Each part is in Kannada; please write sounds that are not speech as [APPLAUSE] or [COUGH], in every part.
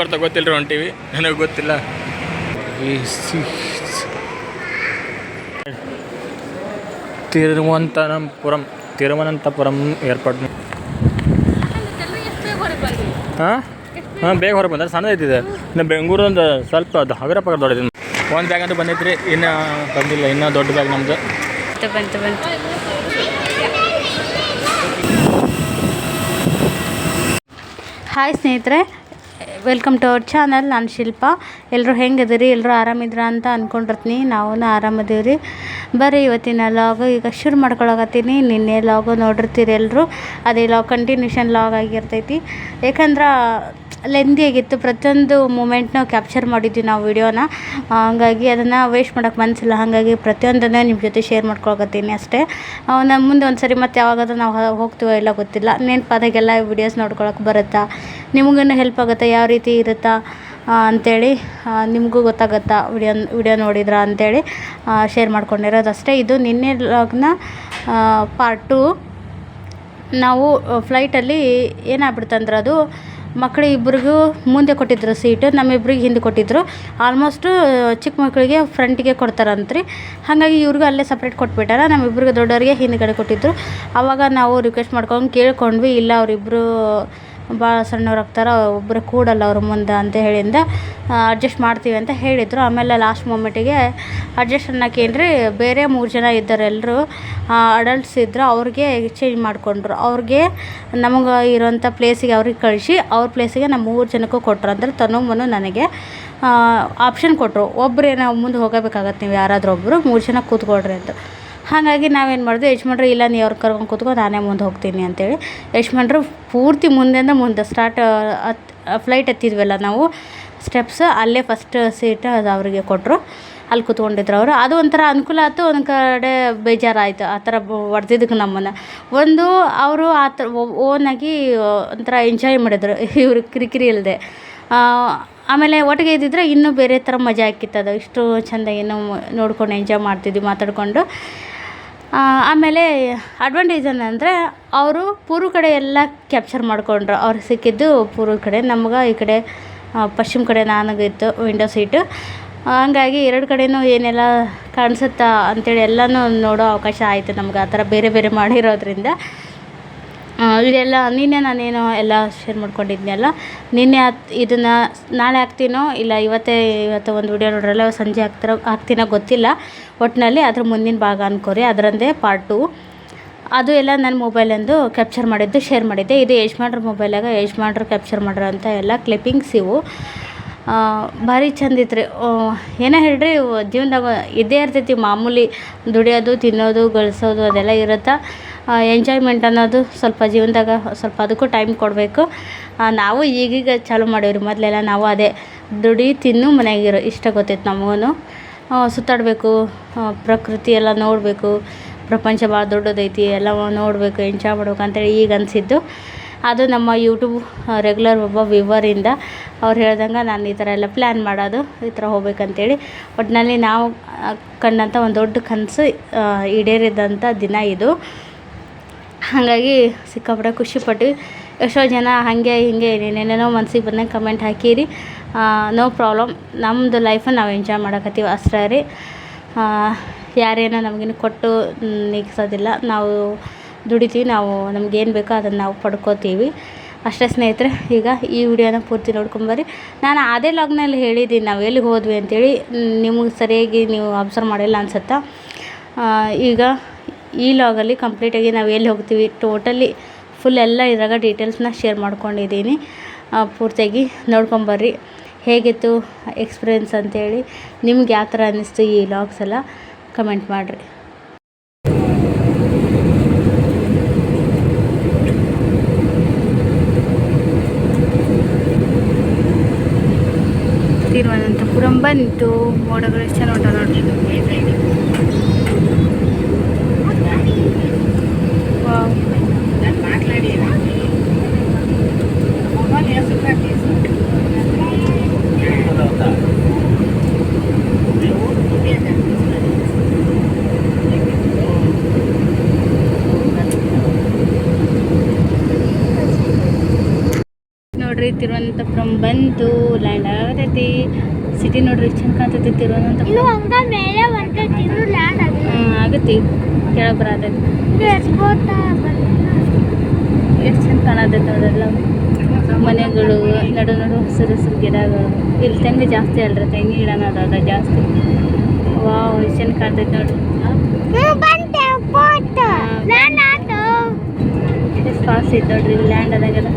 ಬರ್ತಾ ಗೊತ್ತಿಲ್ಲ ಹೊಂಟೀವಿ ನನಗೆ ಗೊತ್ತಿಲ್ಲ. ತಿರುವನಂತಪುರಂ ತಿರುವನಂತಪುರಂ ಏರ್ಪೋರ್ಟ್ ಹಾಂ? ಹಾಂ ಬೇಗ ಹೊರಗೆ ಬಂದ್ರೆ ಸಣ್ಣ ಐತಿದೆ ಇನ್ನು ಬೆಂಗಳೂರು ಒಂದು ಸ್ವಲ್ಪ ಅದು ಹಗರ ಪಗರ ದೊಡ್ಡದಿನ ಒಂದು ಬ್ಯಾಗ್ ಅಂತ ಬಂದೈತ್ರಿ. ಇನ್ನು ಬಂದಿಲ್ಲ. ಇನ್ನೂ ದೊಡ್ಡ ಬ್ಯಾಗ್ ಬಂತು ಬಂತು ಹಾಯ್ ಸ್ನೇಹಿತರೆ ವೆಲ್ಕಮ್ ಟು ಅವರ್ ಚಾನಲ್ ನಾನು ಶಿಲ್ಪ. ಎಲ್ಲರೂ ಹೆಂಗದಿರಿ ಎಲ್ಲರೂ ಆರಾಮಿದ್ರ ಅಂತ ಅಂದ್ಕೊಂಡಿರ್ತೀನಿ ನಾವು ಆರಾಮದೀವಿ ರೀ ಬರೀ ಇವತ್ತಿನ ಲಾಗು ಈಗ ಶುರು ಮಾಡ್ಕೊಳಕತ್ತೀನಿ. ನಿನ್ನೆ ಲಾಗು ನೋಡಿರ್ತೀರಿ ಎಲ್ಲರೂ ಅದೇ ಲಾಗ್ ಕಂಟಿನ್ಯೂಷನ್ ಲಾಗ್ ಆಗಿರ್ತೈತಿ. ಯಾಕಂದ್ರೆ ಲೆಂದಿ ಆಗಿತ್ತು. ಪ್ರತಿಯೊಂದು ಮೂಮೆಂಟ್ನ ಕ್ಯಾಪ್ಚರ್ ಮಾಡಿದ್ವಿ ನಾವು ವಿಡಿಯೋನ ಹಂಗಾಗಿ ಅದನ್ನು ವೇಸ್ಟ್ ಮಾಡೋಕ್ಕೆ ಮನಸ್ಸಿಲ್ಲ ಹಾಗಾಗಿ ಪ್ರತಿಯೊಂದನ್ನು ನಿಮ್ಮ ಜೊತೆ ಶೇರ್ ಮಾಡ್ಕೊಳಕತ್ತೀನಿ ಅಷ್ಟೇ. ನಾನು ಮುಂದೆ ಒಂದು ಸರಿ ಮತ್ತೆ ಯಾವಾಗಾದ್ರೂ ನಾವು ಹೋಗ್ತೀವೋ ಇಲ್ಲ ಗೊತ್ತಿಲ್ಲ. ನೆನಪಾದಾಗೆಲ್ಲ ವಿಡಿಯೋಸ್ ನೋಡ್ಕೊಳಕ್ಕೆ ಬರುತ್ತಾ? ನಿಮಗೂ ಹೆಲ್ಪ್ ಆಗುತ್ತಾ? ಯಾವ ರೀತಿ ಇರುತ್ತಾ? ಅಂಥೇಳಿ ನಿಮಗೂ ಗೊತ್ತಾಗುತ್ತಾ? ವಿಡಿಯೋ ವಿಡಿಯೋ ನೋಡಿದ್ರ ಅಂಥೇಳಿ ಶೇರ್ ಮಾಡ್ಕೊಂಡಿರೋದು ಅಷ್ಟೇ. ಇದು ನಿನ್ನೆ ಲಾಗ್ನ ಪಾರ್ಟ್ ಟು ನಾವು ಫ್ಲೈಟಲ್ಲಿ ಏನಾಗ್ಬಿಡ್ತಂದ್ರೆ ಅದು ಮಕ್ಕಳು ಇಬ್ಬರಿಗೂ ಮುಂದೆ ಕೊಟ್ಟಿದ್ರು ಸೀಟು ನಮ್ಮಿಬ್ರಿಗೆ ಹಿಂದೆ ಕೊಟ್ಟಿದ್ರು. ಆಲ್ಮೋಸ್ಟು ಚಿಕ್ಕ ಮಕ್ಕಳಿಗೆ ಫ್ರಂಟಿಗೆ ಕೊಡ್ತಾರಂತ್ರಿ. ಹಾಗಾಗಿ ಇವ್ರಿಗೂ ಅಲ್ಲೇ ಸಪ್ರೇಟ್ ಕೊಟ್ಬಿಟ್ಟಾರ ನಮ್ಮಿಬ್ರಿಗೆ ದೊಡ್ಡವರಿಗೆ ಹಿಂದ್ಗಡೆ ಕೊಟ್ಟಿದ್ರು. ಆವಾಗ ನಾವು ರಿಕ್ವೆಸ್ಟ್ ಮಾಡ್ಕೊಂಡು ಕೇಳ್ಕೊಂಡ್ವಿ, ಇಲ್ಲ ಅವರಿಬ್ಬರು ಭಾಳ ಸಣ್ಣವ್ರು ಆಗ್ತಾರೆ ಒಬ್ಬರು ಕೂಡಲ್ಲ ಅವ್ರ ಮುಂದೆ ಅಂತ ಹೇಳಿಂದ ಅಡ್ಜಸ್ಟ್ ಮಾಡ್ತೀವಿ ಅಂತ ಹೇಳಿದರು. ಆಮೇಲೆ ಲಾಸ್ಟ್ ಮೂಮೆಂಟಿಗೆ ಅಡ್ಜಸ್ಟ್ ಅನ್ನೋಕೇನ್ರಿ ಬೇರೆ ಮೂರು ಜನ ಇದ್ದಾರೆ ಎಲ್ಲರೂ ಅಡಲ್ಟ್ಸ್ ಇದ್ರು, ಅವ್ರಿಗೆ ಚೇಂಜ್ ಮಾಡಿಕೊಂಡ್ರು. ಅವ್ರಿಗೆ ನಮಗೆ ಇರೋಂಥ ಪ್ಲೇಸಿಗೆ ಅವ್ರಿಗೆ ಕಳಿಸಿ, ಅವ್ರ ಪ್ಲೇಸಿಗೆ ನಮ್ಮ ಮೂರು ಜನಕ್ಕೂ ಕೊಟ್ಟರು ಅಂದ್ರೆ ತನು ಮನು ನನಗೆ ಆಪ್ಷನ್ ಕೊಟ್ಟರು ಒಬ್ಬರು ನಾವು ಮುಂದೆ ಹೋಗಬೇಕಾಗತ್ತೆ, ನೀವು ಯಾರಾದರೂ ಒಬ್ಬರು ಮೂರು ಜನ ಕೂತ್ಕೊಳ್ರಿ ಅಂತ. ಹಾಗಾಗಿ ನಾವೇನು ಮಾಡಿದ್ವಿ ಯಜಮಾನ್ರು, ಇಲ್ಲ ನೀ ಅವ್ರು ಕರ್ಕೊಂಡು ಕೂತ್ಕೊ, ನಾನೇ ಮುಂದೆ ಹೋಗ್ತೀನಿ ಅಂತೇಳಿ. ಯಜಮಾನ್ರು ಪೂರ್ತಿ ಮುಂದೆಂದ ಮುಂದೆ ಸ್ಟಾರ್ಟ್ ಹತ್ ಫ್ಲೈಟ್ ಹತ್ತಿದ್ವಲ್ಲ ನಾವು ಸ್ಟೆಪ್ಸ್ ಅಲ್ಲೇ ಫಸ್ಟ್ ಸೀಟ್ ಅದು ಅವರಿಗೆ ಕೊಟ್ಟರು ಅಲ್ಲಿ ಕೂತ್ಕೊಂಡಿದ್ರು ಅವರು. ಅದು ಒಂಥರ ಅನುಕೂಲ ಆಯಿತು ಒಂದು ಕಡೆ ಬೇಜಾರಾಯಿತು, ಆ ಥರ ಹೊಡೆದಿದ್ದಕ್ಕೆ ನಮ್ಮನ್ನು. ಒಂದು ಅವರು ಆ ಥರ ಓನಾಗಿ ಒಂಥರ ಎಂಜಾಯ್ ಮಾಡಿದ್ರು. ಇವರು ಕಿರಿಕಿರಿ ಇಲ್ಲದೆ ಆಮೇಲೆ ಒಟ್ಟಿಗೆ ಇದ್ದಿದ್ರೆ ಇನ್ನೂ ಬೇರೆ ಥರ ಮಜಾ ಆಕಿತ್ತು ಅದು ಇಷ್ಟು ಚೆಂದ ಏನೋ ನೋಡ್ಕೊಂಡು ಎಂಜಾಯ್ ಮಾಡ್ತಿದ್ವಿ, ಮಾತಾಡಿಕೊಂಡು. ಆಮೇಲೆ ಅಡ್ವಾಂಟೇಜ್ ಏನಂದರೆ ಅವರು ಪೂರ್ವ ಕಡೆ ಎಲ್ಲ ಕ್ಯಾಪ್ಚರ್ ಮಾಡಿಕೊಂಡ್ರು. ಅವ್ರಿಗೆ ಸಿಕ್ಕಿದ್ದು ಪೂರ್ವ ಕಡೆ. ನಮ್ಗೆ ಈ ಕಡೆ ಪಶ್ಚಿಮ ಕಡೆ ಇತ್ತು ವಿಂಡೋ ಸೀಟು ಹಂಗಾಗಿ ಎರಡು ಕಡೆನೂ ಏನೆಲ್ಲ ಕಾಣಿಸುತ್ತಾ ಅಂಥೇಳಿ ಎಲ್ಲನೂ ನೋಡೋ ಅವಕಾಶ ಆಯಿತು ನಮ್ಗೆ ಆ ಥರ ಬೇರೆ ಬೇರೆ ಮಾಡಿರೋದ್ರಿಂದ. ಇದೆಲ್ಲ ನಿನ್ನೆ ನಾನೇನು ಎಲ್ಲ ಶೇರ್ ಮಾಡ್ಕೊಂಡಿದ್ನಲ್ಲ, ನಿನ್ನೆ ಇದನ್ನ ಇದನ್ನು ನಾಳೆ ಹಾಕ್ತೀನೋ ಇಲ್ಲ ಇವತ್ತೇ ಇವತ್ತು ಒಂದು ವಿಡಿಯೋ ನೋಡ್ರಲ್ಲ, ಸಂಜೆ ಹಾಕ್ತಾರ ಹಾಕ್ತೀನೋ ಗೊತ್ತಿಲ್ಲ. ಒಟ್ಟಿನಲ್ಲಿ ಅದ್ರ ಮುಂದಿನ ಭಾಗ ಅನ್ಕೋರಿ, ಅದರಂದೇ ಪಾರ್ಟ್ ಟು ಅದು ಎಲ್ಲ ನನ್ನ ಮೊಬೈಲಿಂದು ಕ್ಯಾಪ್ಚರ್ ಮಾಡಿದ್ದು ಶೇರ್ ಮಾಡಿದ್ದೆ. ಇದು ಯಜಮಾನ್ರ ಮೊಬೈಲಾಗ ಯಜಮಾನ್ರು ಕ್ಯಾಪ್ಚರ್ ಮಾಡಿರೋಂಥ ಎಲ್ಲ ಕ್ಲಿಪ್ಪಿಂಗ್ಸ್ ಇವು. ಭಾರಿ ಚಂದ ಇತ್ತು ಏನೇ ಹೇಳ್ರಿ, ಜೀವನದಾಗ ಇದ್ದೇ ಇರ್ತೈತಿ, ಮಾಮೂಲಿ ದುಡಿಯೋದು, ತಿನ್ನೋದು, ಗಳಿಸೋದು ಅದೆಲ್ಲ ಇರುತ್ತೆ? ಎಂಜಾಯ್ಮೆಂಟ್ ಅನ್ನೋದು ಸ್ವಲ್ಪ ಜೀವನದಾಗ ಸ್ವಲ್ಪ ಅದಕ್ಕೂ ಟೈಮ್ ಕೊಡಬೇಕು. ನಾವು ಈಗೀಗ ಚಾಲೂ ಮಾಡೀವ್ರಿ. ಮೊದಲೆಲ್ಲ ನಾವು ಅದೇ ದುಡಿ ತಿನ್ನು ಮನೆಯಾಗಿರು ಇಷ್ಟ ಗೊತ್ತಿತ್ತು ನಮಗೂ ಸುತ್ತಾಡಬೇಕು. ಪ್ರಕೃತಿ ಎಲ್ಲ ನೋಡಬೇಕು. ಪ್ರಪಂಚ ಭಾಳ ದೊಡ್ಡದೈತಿ. ಎಲ್ಲ ನೋಡಬೇಕು ಎಂಜಾಯ್ ಮಾಡ್ಬೇಕು ಅಂತೇಳಿ ಈಗ ಅನಿಸಿದ್ದು. ಅದು ನಮ್ಮ ಯೂಟ್ಯೂಬ್ ರೆಗ್ಯುಲರ್ ಒಬ್ಬ ವ್ಯೂವರಿಂದ ಅವ್ರು ಹೇಳ್ದಂಗೆ ನಾನು ಈ ಥರ ಎಲ್ಲ ಪ್ಲ್ಯಾನ್ ಮಾಡೋದು, ಈ ಥರ ಹೋಗ್ಬೇಕಂತೇಳಿ. ಒಟ್ಟಿನಲ್ಲಿ ನಾವು ಕಂಡಂಥ ಒಂದು ದೊಡ್ಡ ಕನಸು ಈಡೇರಿದಂಥ ದಿನ ಇದು. ಹಾಗಾಗಿ ಸಿಕ್ಕಾಪಟ್ಟೆ ಖುಷಿಪಟ್ವಿ ಎಷ್ಟೋ ಜನ ಹಾಗೆ ಹೀಗೆ ಏನೇನೇನೋ ಮನ್ಸಿಗೆ ಬಂದಂಗೆ ಕಮೆಂಟ್ ಹಾಕಿರಿ. No problem. ನಮ್ಮದು ಲೈಫನ್ನು ನಾವು ಎಂಜಾಯ್ ಮಾಡಕತ್ತೀವಿ ಅಷ್ಟೇ ರೀ. ಯಾರೇನೋ ನಮಗೇನು ಕೊಟ್ಟು ನೀಗ್ಸೋದಿಲ್ಲ. ನಾವು ದುಡಿತೀವಿ, ನಾವು ನಮಗೇನು ಬೇಕೋ ಅದನ್ನು ನಾವು ಪಡ್ಕೋತೀವಿ. ಅಷ್ಟೇ ಸ್ನೇಹಿತರೆ, ಈಗ ಈ ವಿಡಿಯೋನ ಪೂರ್ತಿ ನೋಡ್ಕೊಂಬರ್ರಿ ನಾನು ಅದೇ ಲಾಗ್ನಲ್ಲಿ ಹೇಳಿದ್ದೀನಿ, ನಾವು ಎಲ್ಲಿಗೆ ಹೋದ್ವಿ ಅಂತೇಳಿ. ನಿಮಗೆ ಸರಿಯಾಗಿ ನೀವು ಅಬ್ಸರ್ವ್ ಮಾಡಿಲ್ಲ ಅನ್ಸುತ್ತಾ? ಈಗ ಈ ಲಾಗಲ್ಲಿ ಕಂಪ್ಲೀಟಾಗಿ ನಾವು ಎಲ್ಲಿ ಹೋಗ್ತೀವಿ? ಟೋಟಲಿ ಫುಲ್ ಎಲ್ಲ ಇದ್ರಾಗ ಡೀಟೇಲ್ಸ್ನ ಶೇರ್ ಮಾಡ್ಕೊಂಡಿದ್ದೀನಿ. ಪೂರ್ತಿಯಾಗಿ ನೋಡ್ಕೊಂಬರ್ರಿ ಹೇಗಿತ್ತು ಎಕ್ಸ್ಪೀರಿಯೆನ್ಸ್ ಅಂತೇಳಿ ನಿಮ್ಗೆ ಯಾವ ಥರ ಅನ್ನಿಸ್ತು ಈ ಲಾಗ್ಸ್ ಎಲ್ಲ ಕಮೆಂಟ್ ಮಾಡಿರಿ. ತಿರುವನಂತಪುರಂ ಬಂತು. ಮೋಡಗಳು ಎಷ್ಟು ಚೆನ್ನಾಗಿ ನೋಡ್ರಿ ವಾವ್. ನೋಡ್ರಿ ತಿರುವನಂತಪುರಂ ಬಂತು ಲ್ಯಾಂಡ್ ಆಗತೈತಿ ಸಿಟಿ ನೋಡ್ರಿ ಎಷ್ಟು ಚಂದ ಕಾಣ್ತೈತಿ ತಿರುವನಂತಪುರಂ ಇನ್ನು ಹಂಗ ಮೇಲೆ ಬರ್ತೈತಿ ಇದು ಲ್ಯಾಂಡ್ ಆಗಿದೆ ಹ್ಮ್, ಆಗತಿ ಕೆಳಗೆ ಬರತೈತಿ ಎಷ್ಟು ಚಂದ ಕಾಣತೈತಿ ನೋಡ್ರೆಲ್ಲ. ಮನೆಗಳು ನಡು ನಡು ಹಸಿರು ಹಸಿರು ಗಿಡಗಳು. ಇಲ್ಲಿ ತೆಂಗು ಜಾಸ್ತಿ ಅಲ್ರಿ ತೆಂಗಿನ ಗಿಡನ ಅದಾವಲ್ಲ ಜಾಸ್ತಿ. ವಾವ್ ಎಷ್ಟು ಚಂದ ಕಾಣ್ತೈತಿ ನೋಡ್ರಿ. ಎಷ್ಟು ಫಾಸ್ಟ್ ಐತೆ ನೋಡ್ರಿ ಇಲ್ಲಿ ಲ್ಯಾಂಡ್ ಅದಾಗೆಲ್ಲ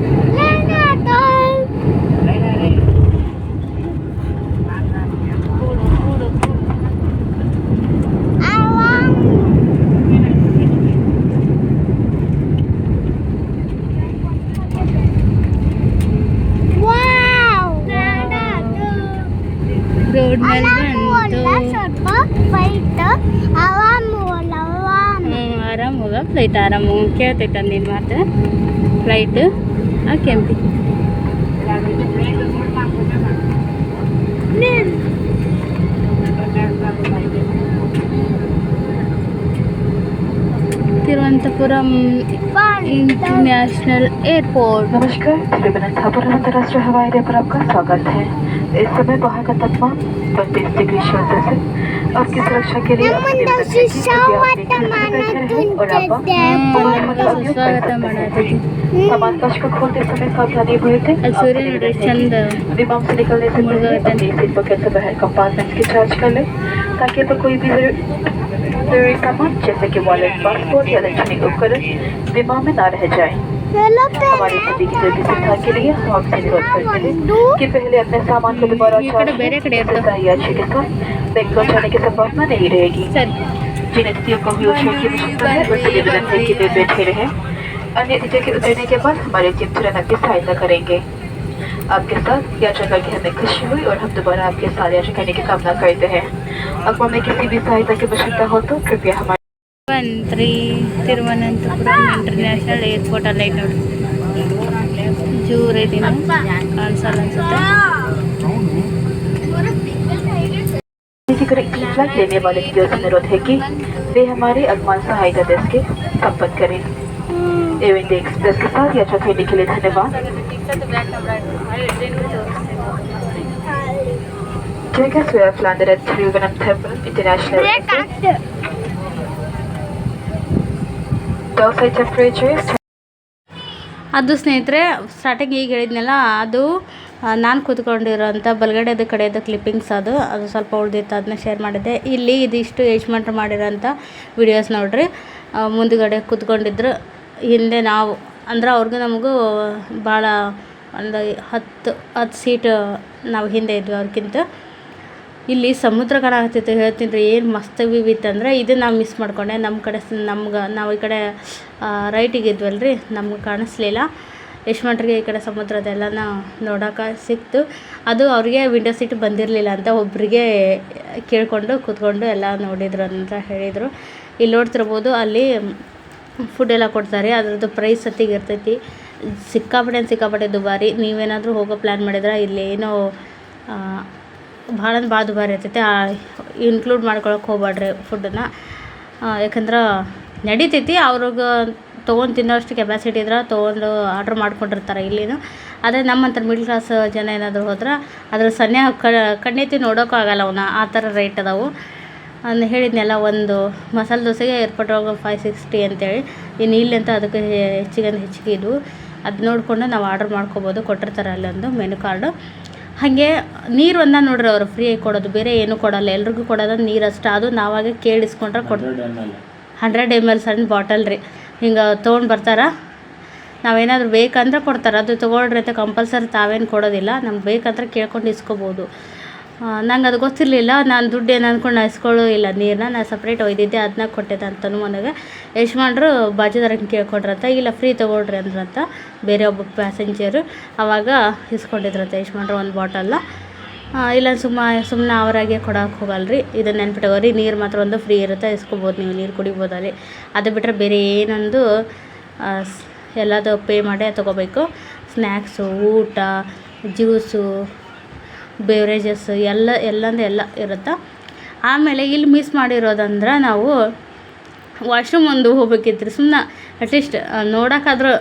ಹೋಗ ಫ್ಲೈಟ್ ಆರಾಮ್ ಕೇಳ್ತೈತೆ ನಿನ್ನ ಮಾತು ಫ್ಲೈಟ್ ಆ ಕೆಂಪಿ ತಿರುವನಂತಪುರಂ इंटरनेशनल एयरपोर्ट नमस्कार तिरुवनंतपुरम अंतर्राष्ट्रीय हवाई अड्डे पर आपका स्वागत है इस समय बाहर का तापमान बत्तीस डिग्री सेल्सियस है और की सुरक्षा के लिए सामान कक्ष को खोलते समय सावधानी हुए थे विमान से निकलने से मुझे बाहर कंपार्टमेंट की चार्ज कर ले ताकि अगर कोई भी ज़रूरी सामान जैसे कि वॉलेट पासपोर्ट या इलेक्ट्रॉनिक उपकरण विमान में ना रह जाए। हमारे की लिए पहले अपने सामान को दोबारा साथ। तो जाने की संभावना नहीं रहेगी। बैठे उतरने के बाद हमारे जिम थ्रेन सहायता करेंगे। आपके साथ यात्रा करके हमें खुशी हुई और हम दोबारा आपके साथ यात्रा करने की कामना करते हैं। अगर हमें किसी भी सहायता की आवश्यकता हो तो कृपया हमारे ಬಂತ್ರಿ ತಿರುವನಂತಪುರಂ ಇಂಟರ್ನ್ಯಾಷನಲ್ ಏರ್ಪೋರ್ಟ್ ಅಲ್ಲ ಐತೆ ನೋಡ್ರಿ ಜೂರ್ ಐತಿ ಕಾಣಿಸಲ್ಲ ಅನ್ಸುತ್ತೆ की करेक्ट फ्लाइट लेने वाले की ओर से अनुरोध है कि वे हमारे अगमान सहायता डेस्क के संपर्क करें एयर इंडिया एक्सप्रेस के साथ यात्रा करने के लिए धन्यवाद Jackass we have landed at Thiruvananthapuram International break Airport. Downside temperature ಅದು ಸ್ನೇಹಿತರೆ ಸ್ಟಾರ್ಟಿಂಗ್ ಈಗ ಹೇಳಿದ್ನಲ್ಲ, ಅದು ನಾನು ಕೂತ್ಕೊಂಡಿರೋಂಥ ಬಲಗಡೆದು ಕಡೆಯದು ಕ್ಲಿಪ್ಪಿಂಗ್ಸ್ ಅದು. ಅದು ಸ್ವಲ್ಪ ಉಳ್ದಿತ್ತು, ಅದನ್ನ ಶೇರ್ ಮಾಡಿದ್ದೆ. ಇಲ್ಲಿ ಇದಿಷ್ಟು ಯಜಮಾನ್ರು ಮಾಡಿರೋಂಥ ವಿಡಿಯೋಸ್ ನೋಡ್ರಿ. ಮುಂದುಗಡೆ ಕೂತ್ಕೊಂಡಿದ್ರು. ಹಿಂದೆ ನಾವು, ಅಂದ್ರೆ ಅವ್ರಿಗೂ ನಮಗೂ ಭಾಳ ಒಂದು ಹತ್ತು ಹತ್ತು ಸೀಟ್ ನಾವು ಹಿಂದೆ ಇದ್ವಿ ಅವ್ರಿಗಿಂತ ಇಲ್ಲಿ ಸಮುದ್ರ ಕಾಣಕತ್ತೈತಿ ಹೇಳ್ತೀನಿ ರೀ ಏನು ಮಸ್ತ್ ವ್ಯೂ ಅಂದರೆ ಇದು ನಾವು ಮಿಸ್ ಮಾಡ್ಕೊಂಡೆ. ನಮ್ಮ ಕಡೆ ನಮ್ಗೆ ನಾವು ಈ ಕಡೆ ರೈಟಿಗೆ ಇದ್ವಲ್ಲ ರೀ ನಮ್ಗೆ ಕಾಣಿಸ್ಲಿಲ್ಲ. ಯಶ್ಮಂಟ್ರಿಗೆ ಈ ಕಡೆ ಸಮುದ್ರದೆಲ್ಲನ ನೋಡೋಕೆ ಸಿಕ್ತು. ಅದು ಅವ್ರಿಗೆ ವಿಂಡೋ ಸೀಟ್ ಬಂದಿರಲಿಲ್ಲ ಅಂತ ಒಬ್ಬರಿಗೆ ಕೇಳಿಕೊಂಡು ಕೂತ್ಕೊಂಡು ಎಲ್ಲ ನೋಡಿದ್ರು ಅಂತ ಹೇಳಿದರು. ಇಲ್ಲಿ ನೋಡ್ತಿರ್ಬೋದು ಅಲ್ಲಿ ಫುಡ್ ಎಲ್ಲ ಕೊಡ್ತಾರೆ, ಅದರದ್ದು ಪ್ರೈಸ್ ಸತ್ತಿಗೆ ಇರ್ತೈತಿ. ಸಿಕ್ಕಾಪಟ್ಟೆ ಸಿಕ್ಕಾಪಟ್ಟೆ ದುಬಾರಿ. ನೀವೇನಾದರೂ ಹೋಗೋ ಪ್ಲ್ಯಾನ್ ಮಾಡಿದ್ರೆ ಇಲ್ಲಿ ಏನೋ ಭಾಳ ಅಂದ್ರೆ ಭಾಳ ದುಬಾರಿ ಇರ್ತೈತೆ. ಇನ್ಕ್ಲೂಡ್ ಮಾಡ್ಕೊಳಕ್ಕೆ ಹೋಗ್ಬೇಡ್ರಿ ಫುಡ್ಡನ್ನು ಯಾಕಂದ್ರೆ ನಡಿತೈತಿ, ಅವ್ರಿಗೆ ತೊಗೊಂಡು ತಿನ್ನೋಷ್ಟು ಕೆಪಾಸಿಟಿ ಇದ್ರೆ ತೊಗೊಂಡು ಆರ್ಡ್ರ್ ಮಾಡ್ಕೊಂಡಿರ್ತಾರೆ ಇಲ್ಲಿನೂ. ಆದರೆ ನಮ್ಮಂಥ ಮಿಡ್ಲ್ ಕ್ಲಾಸ್ ಜನ ಏನಾದರೂ ಹೋದ್ರೆ, ಅದ್ರ ಸನ್ನೆ ಕಣ್ಣೆತ್ತಿ ನೋಡೋಕ್ಕೂ ಆಗಲ್ಲ ಅವನ್ನ ಆ ಥರ ರೇಟ್ ಅದಾವು. ಅಂದು ಹೇಳಿದ್ನಲ್ಲ, ಒಂದು ಮಸಾಲೆ ದೋಸೆಗೆ ಏರ್ಪೋರ್ಟ್ ಒಳಗೆ ಫೈವ್ ಸಿಕ್ಸ್ಟಿ ಅಂತೇಳಿ. ಇನ್ನು ಇಲ್ಲಿ ಅಂತ ಅದಕ್ಕೆ ಹೆಚ್ಚಿಗೆ ಹೆಚ್ಚಿಗೆ ಇದ್ವು ಅದು ನೋಡಿಕೊಂಡು ನಾವು ಆರ್ಡ್ರ್ ಮಾಡ್ಕೊಬೋದು, ಕೊಟ್ಟಿರ್ತಾರೆ ಅಲ್ಲೊಂದು ಮೆನು ಕಾರ್ಡು ಹಾಗೆ ನೀರನ್ನು ನೋಡ್ರಿ ಅವರು ಫ್ರೀಯಾಗಿ ಕೊಡೋದು ಬೇರೆ ಏನೂ ಕೊಡಲ್ಲ. ಎಲ್ರಿಗೂ ಕೊಡೋದು ನೀರು ಅಷ್ಟೇ ಅದು ನಾವಾಗೆ ಕೇಳಿಸ್ಕೊಂಡ್ರೆ ಕೊಡ್ ಹಂಡ್ರೆಡ್ ಎಂ ಎಲ್ ಸಣ್ಣ ಬಾಟಲ್ ರೀ. ಹಿಂಗೆ ತೊಗೊಂಡು ಬರ್ತಾರೆ. ನಾವೇನಾದರೂ ಬೇಕಂದ್ರೆ ಕೊಡ್ತಾರೆ. ಅದು ತೊಗೊಳ್ರಿ ಅಂತ ಕಂಪಲ್ಸರಿ ತಾವೇನು ಕೊಡೋದಿಲ್ಲ. ನಮ್ಗೆ ಬೇಕಂದ್ರೆ ಕೇಳ್ಕೊಂಡು ಇಸ್ಕೋಬೋದು. ನಂಗೆ ಅದು ಗೊತ್ತಿರಲಿಲ್ಲ. ನಾನು ದುಡ್ಡು ಏನು ಅಂದ್ಕೊಂಡು ನಾ ಇಸ್ಕೊಳ್ಳೋ ಇಲ್ಲ. ನೀರನ್ನ ನಾನು ಸಪ್ರೇಟ್ ಒಯ್ದಿದ್ದೆ. ಅದನ್ನ ಕೊಟ್ಟಿದ್ದೆ ಅಂತ ನನಗೆ ಯಜಮಾನ್ರು ಬಾಜುದಾರಂಗೆ ಕೇಳ್ಕೊಡ್ರಂತ, ಇಲ್ಲ ಫ್ರೀ ತೊಗೊಳ್ರಿ ಅಂದ್ರಂತ ಬೇರೆ ಒಬ್ಬ ಪ್ಯಾಸೆಂಜರು ಆವಾಗ ಇಸ್ಕೊಂಡಿದ್ರಂತೆ ಯಜಮಾನ್ರು ಒಂದು ಬಾಟಲ್ಲ ಇಲ್ಲ ಸುಮ್ಮ ಸುಮ್ಮನೆ ಅವರಾಗೆ ಕೊಡೋಕೆ ಹೋಗಲ್ರಿ. ಇದನ್ನು ನೆನ್ಪಿಟ್ಕೋರಿ, ನೀರು ಮಾತ್ರ ಒಂದು ಫ್ರೀ ಇರುತ್ತೆ. ಇಸ್ಕೊಬೋದು ನೀವು, ನೀರು ಕುಡಿಬೋದು ಅಲ್ಲಿ. ಅದು ಬಿಟ್ಟರೆ ಬೇರೆ ಏನೊಂದು ಎಲ್ಲದು ಪೇ ಮಾಡೇ ತೊಗೋಬೇಕು. ಸ್ನ್ಯಾಕ್ಸು ಊಟ ಜ್ಯೂಸು ಬೇವ್ರೇಜಸ್ ಎಲ್ಲ, ಎಲ್ಲಂದು ಎಲ್ಲ ಇರುತ್ತೆ? ಆಮೇಲೆ ಇಲ್ಲಿ ಮಿಸ್ ಮಾಡಿರೋದಂದ್ರೆ ನಾವು ವಾಶ್ರೂಮ್ ಒಂದು ಹೋಗ್ಬೇಕಿತ್ತು. ರೀ ಸುಮ್ಮನೆ ಅಟ್ಲೀಸ್ಟ್ ನೋಡೋಕ್ಕಾದ್ರೂ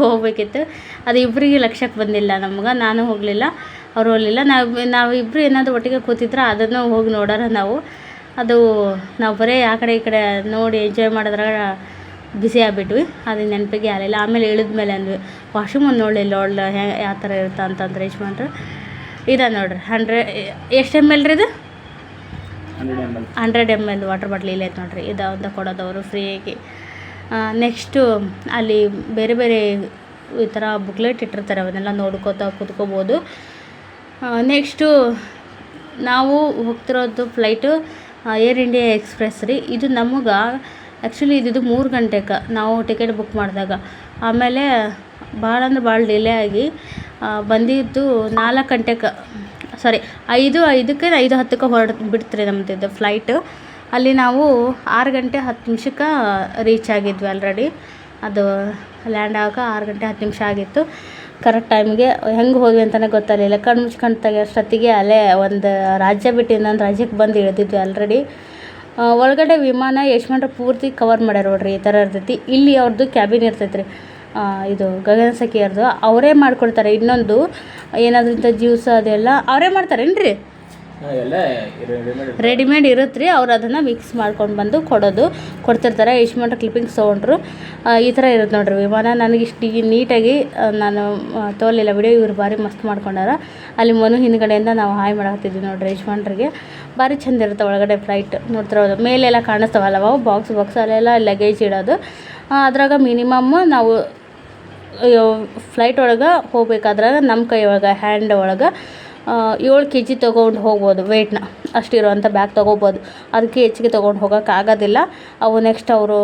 ಹೋಗ್ಬೇಕಿತ್ತು. ಅದು ಇಬ್ಬರಿಗೆ ಲಕ್ಷಕ್ಕೆ ಬಂದಿಲ್ಲ ನಮ್ಗೆ. ನಾನು ಹೋಗಲಿಲ್ಲ, ಅವರು ಹೋಗಲಿಲ್ಲ. ನಾವು ನಾವು ಇಬ್ಬರು ಏನಾದರೂ ಒಟ್ಟಿಗೆ ಕೂತಿದ್ರೆ ಅದನ್ನು ಹೋಗಿ ನೋಡೋರ ನಾವು. ಅದು ನಾವು ಬರೀ ಆ ಕಡೆ ಈ ಕಡೆ ನೋಡಿ ಎಂಜಾಯ್ ಮಾಡಿದ್ರಾಗ ಬಿಸಿ ಆಗಿಬಿಟ್ವಿ. ಅದು ನೆನಪಿಗೆ ಆಗಲಿಲ್ಲ. ಆಮೇಲೆ ಇಳಿದ ಮೇಲೆ ಅಂದ್ವಿ ವಾಶ್ರೂಮ್ ಒಂದು ನೋಡಲಿಲ್ಲ ಒಳ್ಳೆ ಯಾವ ಥರ ಇರುತ್ತೆ? ಅಂತಂದ್ರೆ ಯಜಮಾನ್ರು. ಇದೆ ನೋಡ್ರಿ ಹಂಡ್ರೆ ಎಷ್ಟು ಎಂ ಎಲ್ ರೀ ಇದು? Hundred M L water bottle ಇಲ್ಲ ಐತೆ ನೋಡ್ರಿ ಇದು ಅಂತ ಕೊಡೋದವರು ಫ್ರೀಯಾಗಿ ನೆಕ್ಸ್ಟು ಅಲ್ಲಿ ಬೇರೆ ಬೇರೆ ಈ ಥರ ಬುಕ್ಲೆಟ್ ಇಟ್ಟಿರ್ತಾರೆ ಅವನ್ನೆಲ್ಲ ನೋಡ್ಕೋತಾ ಕುತ್ಕೋಬೋದು. ನೆಕ್ಸ್ಟು ನಾವು ಹೋಗ್ತಿರೋದು ಫ್ಲೈಟು ಏರ್ ಇಂಡಿಯಾ ಎಕ್ಸ್ಪ್ರೆಸ್ ರೀ. ಇದು ನಮಗೆ ಆ್ಯಕ್ಚುಲಿ ಇದು ಮೂರು ಗಂಟೆಗೆ ನಾವು ಟಿಕೆಟ್ ಬುಕ್ ಮಾಡಿದಾಗ. ಆಮೇಲೆ ಭಾಳ ಅಂದ್ರೆ ಭಾಳ ಡಿಲೇ ಆಗಿ ಬಂದಿದ್ದು ನಾಲ್ಕು ಗಂಟೆಗೆ ಸಾರಿ ಐದು, ಐದಕ್ಕೆ ಐದು ಹತ್ತಕ್ಕೆ ಹೊರಡ್ ಬಿಡ್ತ್ರಿ ಇದು ಫ್ಲೈಟು ಅಲ್ಲಿ ನಾವು ಆರು ಗಂಟೆ ಹತ್ತು ನಿಮಿಷಕ್ಕೆ ರೀಚ್ ಆಗಿದ್ವಿ ಆಲ್ರೆಡಿ ಅದು ಲ್ಯಾಂಡ್ ಆಗ ಆರು ಗಂಟೆ ಹತ್ತು ನಿಮಿಷ ಆಗಿತ್ತು. ಕರೆಕ್ಟ್ ಟೈಮ್ಗೆ ಹೆಂಗೆ ಹೋದ್ವಿ ಅಂತಲೇ ಗೊತ್ತಾಗಲಿಲ್ಲ. ಕಣ್ಣು ಮುಚ್ಕೊಂಡು ತೆಗಿಯೋಷ್ಟೊತ್ತಿಗೆ ಅಲ್ಲೇ ಒಂದು ರಾಜ್ಯ ಬಿಟ್ಟು ಇನ್ನೊಂದು ರಾಜ್ಯಕ್ಕೆ ಬಂದು ಇಳಿದಿದ್ವಿ ಆಲ್ರೆಡಿ ಒಳಗಡೆ ವಿಮಾನ ಯಜಮಾನ್ರು ಪೂರ್ತಿ ಕವರ್ ಮಾಡ್ಯಾರ ನೋಡ್ರಿ ಈ ಥರ ಇರ್ತೈತಿ ಇಲ್ಲಿ ಅವ್ರದ್ದು ಕ್ಯಾಬಿನ್ ಇರ್ತೈತೆ ರೀ ಇದು ಗಗನ ಸಖಿಯರ್ದು ಅವರೇ ಮಾಡ್ಕೊಡ್ತಾರೆ ಇನ್ನೊಂದು ಏನಾದ್ರೂ ಇಂಥ ಜ್ಯೂಸ್ ಅದೆಲ್ಲ ಅವರೇ ಮಾಡ್ತಾರೆ ರೀ ಎಲ್ಲ ರೆಡಿಮೇಡ್ ಇರುತ್ತೆ ರೀ ಅವ್ರು ಅದನ್ನು ಮಿಕ್ಸ್ ಮಾಡ್ಕೊಂಡು ಬಂದು ಕೊಡೋದು. ಕೊಡ್ತಿರ್ತಾರೆ. ಯಶ್ಮಂಟ ಕ್ಲಿಪ್ಪಿಂಗ್ಸ್ ತೊಗೊಂಡ್ರು. ಈ ಥರ ಇರುತ್ತೆ ನೋಡ್ರಿ ವಿಮಾನ. ನನಗೆ ಇಷ್ಟು ಈ ನೀಟಾಗಿ ನಾನು ತೋಲಿಲ್ಲ ವಿಡಿಯೋ ಇವ್ರು ಭಾರಿ ಮಸ್ತ್ ಮಾಡ್ಕೊಂಡಾರ. ಅಲ್ಲಿ ಮನು ಹಿಂದ್ಗಡೆಯಿಂದ ನಾವು ಹಾಯ್ ಮಾಡಾಕ್ತಿದ್ವಿ ನೋಡ್ರಿ ಯಶ್ಮಂಟ್ರಿಗೆ ಭಾರಿ ಚಂದ ಇರುತ್ತೆ ಒಳಗಡೆ ಫ್ಲೈಟ್ ನೋಡ್ತಿರೋದು ಮೇಲೆಲ್ಲ ಕಾಣಿಸ್ತಾವಲ್ಲ ಅವು ಬಾಕ್ಸ್ ಬಾಕ್ಸ್ ಅಲ್ಲೆಲ್ಲ ಲಗೇಜ್ ಇಡೋದು. ಅದ್ರಾಗ ಮಿನಿಮಮ್ ನಾವು ಫ್ಲೈಟ್ ಒಳಗೆ ಹೋಗ್ಬೇಕಾದ್ರೆ ನಮ್ಮ ಕೈ ಒಳಗೆ ಹ್ಯಾಂಡ್ ಒಳಗೆ ಏಳು ಕೆ ಜಿ ತೊಗೊಂಡು ಹೋಗ್ಬೋದು ವೆಯ್ಟ್ನ ಅಷ್ಟಿರುವಂಥ ಬ್ಯಾಗ್ ತೊಗೋಬೋದು. ಅದಕ್ಕೆ ಹೆಚ್ಚಿಗೆ ತೊಗೊಂಡು ಹೋಗೋಕೆ ಆಗೋದಿಲ್ಲ. ಅವು ನೆಕ್ಸ್ಟ್ ಅವರು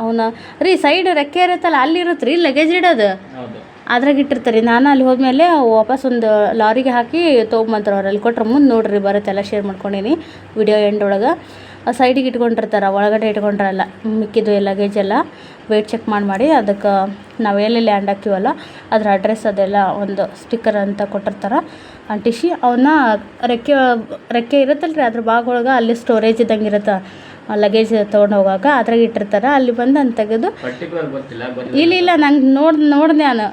ಅವನ್ನ ರೀ ಸೈಡ್ ರೆಕ್ಕೆ ಇರುತ್ತಲ್ಲ ಅಲ್ಲಿ ಇರುತ್ತೆ ರೀ ಲಗೇಜ್ ಇಡೋದು ಅದ್ರಾಗ ಇಟ್ಟಿರ್ತಾರೆ. ನಾನು ಅಲ್ಲಿ ಹೋದ್ಮೇಲೆ ವಾಪಸ್ ಒಂದು ಲಾರಿಗೆ ಹಾಕಿ ತೊಗೊಂಬಂತಾರೆ ಅವ್ರು. ಅಲ್ಲಿ ಕೊಟ್ರೆ ಮುಂದೆ ನೋಡಿರಿ ಬರುತ್ತೆ ಎಲ್ಲ ಶೇರ್ ಮಾಡ್ಕೊಂಡೀನಿ. ವಿಡಿಯೋ ಎಂಡ್ ಒಳಗೆ. ಸೈಡಿಗೆ ಇಟ್ಕೊಂಡಿರ್ತಾರೆ ಒಳಗಡೆ ಇಟ್ಕೊಂಡ್ರಲ್ಲ ಮಿಕ್ಕಿದ್ದು ಲಗೇಜ್ ಎಲ್ಲ ವೇಟ್ ಚೆಕ್ ಮಾಡಿ ಮಾಡಿ ಅದಕ್ಕೆ ನಾವು ಎಲ್ಲಿ ಲ್ಯಾಂಡ್ ಹಾಕಿವಲ್ಲ ಅದ್ರ ಅಡ್ರೆಸ್ ಅದೆಲ್ಲ ಒಂದು ಸ್ಟಿಕ್ಕರ್ ಅಂತ ಕೊಟ್ಟಿರ್ತಾರೆ ಅಂಟಿಸಿ ಅವನ್ನ ರೆಕ್ಕೆ ರೆಕ್ಕೆ ಇರುತ್ತಲ್ಲ ರೀ ಅದ್ರ ಭಾಗೊಳಗೆ ಅಲ್ಲಿ ಸ್ಟೋರೇಜ್ ಇದ್ದಂಗೆ ಇರುತ್ತೆ ಲಗೇಜ್ ತೊಗೊಂಡು ಹೋಗಾಕ ಅದ್ರಾಗ ಇಟ್ಟಿರ್ತಾರೆ ಅಲ್ಲಿ ಬಂದು ಅಂತ ತೆಗೆದು ಇಲ್ಲ ಇಲ್ಲ ನಂಗೆ ನೋಡಿ ನೋಡಿದೆ ನಾನು.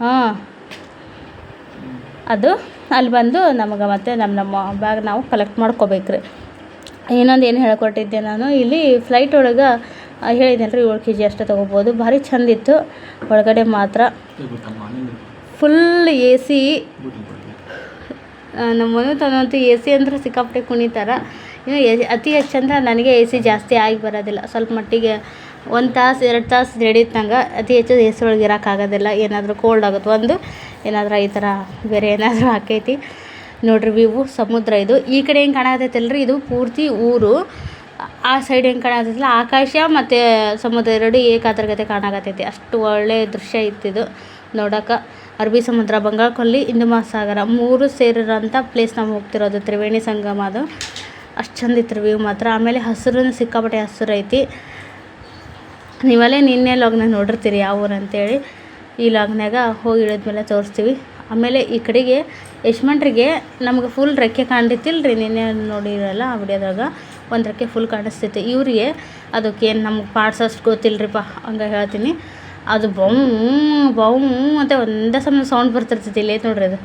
ಹಾಂ. ಅದು ಅಲ್ಲಿ ಬಂದು ನಮಗೆ ಮತ್ತೆ ನಮ್ಮ ನಮ್ಮ ಬ್ಯಾಗ್ ನಾವು ಕಲೆಕ್ಟ್ ಮಾಡ್ಕೋಬೇಕ್ರಿ. ಇನ್ನೊಂದು ಏನು ಹೇಳಿಕೊಟ್ಟಿದ್ದೆ ನಾನು, ಇಲ್ಲಿ ಫ್ಲೈಟ್ ಒಳಗೆ ಹೇಳಿದ್ದೇನೆ ರೀ ಏಳು ಕೆ ಜಿ ಅಷ್ಟೇ ತೊಗೋಬೋದು. ಭಾರಿ ಚಂದಿತ್ತು ಒಳಗಡೆ ಮಾತ್ರ ಫುಲ್ ಎ ಸಿ ನಮ್ಮ ಮನೆ ಎ ಸಿ ಅಂದ್ರೆ ಸಿಕ್ಕಾಪಟ್ಟೆ ಕುಣಿತಾರ. ಇನ್ನು ಎ, ಅತಿ ಹೆಚ್ಚಂದ್ರೆ ನನಗೆ ಎ ಸಿ ಜಾಸ್ತಿ ಆಗಿ ಬರೋದಿಲ್ಲ. ಸ್ವಲ್ಪ ಮಟ್ಟಿಗೆ ಒಂದು ತಾಸು, ಎರಡು ತಾಸು ನಂಗೆ ಅತಿ ಹೆಚ್ಚು ಎ ಸಿ ಒಳಗೆ ಇರೋಕ್ಕಾಗೋದಿಲ್ಲ ಏನಾದರೂ ಕೋಲ್ಡ್ ಆಗುತ್ತೆ ಒಂದು, ಏನಾದರೂ ಈ ಥರ ಬೇರೆ ಏನಾದರೂ ಆಕೈತಿ. ನೋಡ್ರಿ ವಿವು ಸಮುದ್ರ ಇದು. ಈ ಕಡೆ ಹೆಂಗೆ ಕಾಣತೈತಲ್ರಿ ಇದು ಪೂರ್ತಿ ಊರು. ಆ ಸೈಡ್ ಹೆಂಗೆ ಕಾಣತೈತಲ್ಲ ಆಕಾಶ ಮತ್ತು ಸಮುದ್ರ ಎರಡು ಏಕಾದ್ರಗತೆ ಕಾಣಕತ್ತೈತಿ. ಅಷ್ಟು ಒಳ್ಳೆಯ ದೃಶ್ಯ ಇತ್ತಿದು ನೋಡೋಕೆ. ಅರಬಿ ಸಮುದ್ರ ಬಂಗಾಳ ಕೊಲ್ಲಿ ಹಿಂದೂ ಮಹಾಸಾಗರ ಮೂರು ಸೇರಿರೋಂಥ ಪ್ಲೇಸ್ ನಾವು ಹೋಗ್ತಿರೋದು. ತ್ರಿವೇಣಿ ಸಂಗಮ ಅದು. ಅಷ್ಟು ಚಂದ ಇತ್ತು ವ್ಯೂ ಮಾತ್ರ. ಆಮೇಲೆ ಹಸಿರು ಸಿಕ್ಕಾಪಟ್ಟೆ ಹಸಿರು ಐತಿ. ನೀವಲ್ಲೇ ನಿನ್ನೆ ಲಾಗ್ನಾಗ ನೋಡಿರ್ತೀರಿ ಯಾವ ಊರು ಅಂತೇಳಿ ಈ ಲಾಗ್ನಾಗ ಹೋಗಿ ಇಳಿದ್ಮೇಲೆ ತೋರಿಸ್ತೀವಿ. ಆಮೇಲೆ ಈ ಕಡೆಗೆ ಯಶ್ಮಂಟ್ರಿಗೆ ನಮ್ಗೆ ಫುಲ್ ರೆಕ್ಕೆ ರೀ ನಿನ್ನೆ ನೋಡಿರಲ್ಲ ಆ ವಿಡಿಯೋದಾಗ? ಒಂದು ರೆಕ್ಕೆ ಫುಲ್ ಕಾಣಿಸ್ತೈತೆ ಇವರಿಗೆ ಅದಕ್ಕೆ ಏನು ನಮ್ಗೆ ಪಾರ್ಟ್ಸ್ ಅಷ್ಟು ಗೊತ್ತಿಲ್ಲರಿಪ್ಪ ಹಂಗೆ ಹೇಳ್ತೀನಿ. ಅದು ಬೌ ಬೌ ಅಂತ ಒಂದೇ ಸಮಯ ಸೌಂಡ್ ಬರ್ತಿರ್ತೈತಿ ಇಲ್ಲೇ ನೋಡ್ರಿ ಅದು.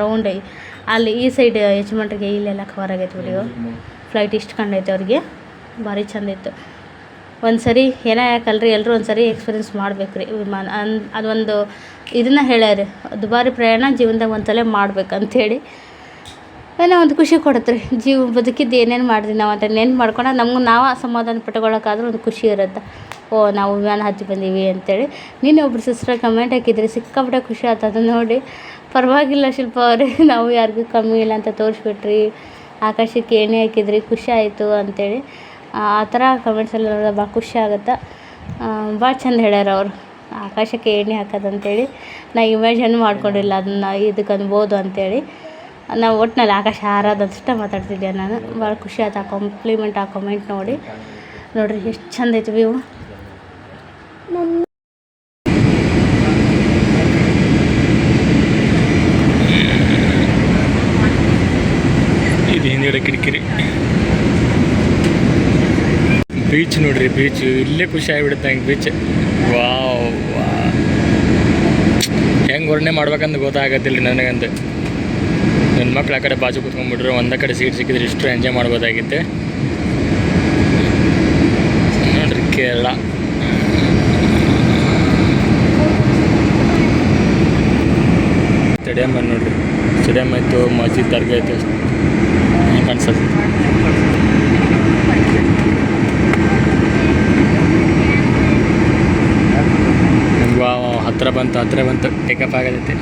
ರೌಂಡ್ ಅಲ್ಲಿ ಈ ಸೈಡ್ ಯಜಮಾನ್ರಿಗೆ ಇಲ್ಲೆಲ್ಲ ಕವರ್ ಆಗೈತೆ ವಿಡಿಯೋ ಫ್ಲೈಟ್ ಇಷ್ಟು ಕಂಡೈತೆ ಅವ್ರಿಗೆ. ಭಾರಿ ಚಂದ ಇತ್ತು ಒಂದು ಸರಿ ಏನೇ ಯಾಕಲ್ರಿ ಎಲ್ಲರೂ ಒಂದು ಸರಿ ಎಕ್ಸ್ಪೀರಿಯನ್ಸ್ ಮಾಡ್ಬೇಕು ರೀ ವಿಮಾನ, ಅನ್, ಅದೊಂದು ಇದನ್ನು ಹೇಳ್ಯಾರ ದುಬಾರಿ ಪ್ರಯಾಣ ಜೀವನದಾಗ ಒಂದು ಸಲ ಮಾಡ್ಬೇಕು ಹೇಳಿ ಏನೋ ಒಂದು ಖುಷಿ ಕೊಡುತ್ತೆ ರೀ, ಜೀವ ಬದುಕಿದ್ದು ಏನೇನು ಮಾಡಿದ್ವಿ ನಾವು ಅಂತ ನೆನ್ಪು ಮಾಡ್ಕೊಂಡು ನಮ್ಗೆ ನಾವು ಸಮಾಧಾನ ಪಟ್ಕೊಳ್ಳೋಕ್ಕಾದ್ರೂ ಒಂದು ಖುಷಿ ಇರುತ್ತೆ. ಓ, ನಾವು ವಿಮಾನ ಹತ್ತಿ ಬಂದೀವಿ ಅಂತೇಳಿ. ನೀನು ಒಬ್ರು ಸಿಸ್ಟರ್ ಕಮೆಂಟ್ ಹಾಕಿದ್ರಿ, ಸಿಕ್ಕಾಪಟ್ಟೆ ಖುಷಿ ಆಯ್ತು ಅದು ನೋಡಿ. ಪರವಾಗಿಲ್ಲ ಶಿಲ್ಪ ಅವರೇ, ನಾವು ಯಾರಿಗೂ ಕಮ್ಮಿ ಇಲ್ಲ ಅಂತ ತೋರಿಸ್ಬಿಟ್ರಿ. ಆಕಾಶಕ್ಕೆ ಏನೇ ಹಾಕಿದ್ರಿ, ಖುಷಿ ಆಯಿತು ಅಂತೇಳಿ. ಆ ಥರ ಕಮೆಂಟ್ಸ್ ಎಲ್ಲ ನೋಡಿದ್ರೆ ಭಾಳ ಖುಷಿ ಆಗುತ್ತೆ. ಭಾಳ ಚಂದ ಹೇಳ್ಯಾರ ಅವರು. ಆಕಾಶಕ್ಕೆ ಎಣ್ಣೆ ಹೇಳಿ ನಾ ಇಮ್ಯಾಜಿನ್ ಮಾಡ್ಕೊಂಡಿಲ್ಲ ಅದನ್ನ ಇದಕ್ಕೆ ಅನ್ಬೋದು ಅಂತೇಳಿ. ನಾ ಒಟ್ನಲ್ಲಿ ಆಕಾಶ ಹಾರೋದಷ್ಟೇ ಮಾತಾಡ್ತಿದ್ದೆ ನಾನು. ಭಾಳ ಖುಷಿ ಆಯ್ತು ಆ ಕಾಂಪ್ಲಿಮೆಂಟ್ ಆ ಕಮೆಂಟ್ ನೋಡಿ. ನೋಡಿರಿ, ಎಷ್ಟು ಚಂದ ಐತಿ ವ್ಯೂ ಇದು ಹಿಂದ್ಗಡೆ ಕಿರಿಕಿರಿ ಬೀಚ್ ನೋಡ್ರಿ ಬೀಚ್ ಇಲ್ಲೇ ಖುಷಿ ಆಗಿಬಿಡುತ್ತೆ ಹಂಗೆ ಬೀಚ್ ವಾವ್ ಹೆಂಗೆ ವರ್ಣೆ ಮಾಡ್ಬೇಕಂತ ಗೊತ್ತಾಗತ್ತಿಲ್ಲ ನನಗಂತ. ನನ್ನ ಮಕ್ಳು ಆ ಕಡೆ ಬಾಜು ಕೂತ್ಕೊಂಡ್ಬಿಟ್ರು, ಒಂದೇ ಕಡೆ ಸೀಟ್ ಸಿಕ್ಕಿದ್ರೆ ಇಷ್ಟು ಎಂಜಾಯ್ ಮಾಡ್ಬೋದಾಗಿತ್ತು. ನೋಡ್ರಿ ಕೇರಳ. ಸ್ಟೇಡಿಯಮ್ ನೋಡ್ರಿ. ಸ್ಟೇಡಿಯಮ್ ಆಯಿತು ಮಸೀದ್ ದರ್ಗಾ ಆಯಿತು. ಹೆಂಗೆ ಹತ್ತಿರ ಬಂತು, ಹತ್ರ ಬಂತು ಟೇಕಪ್ ಆಗದೈತೆ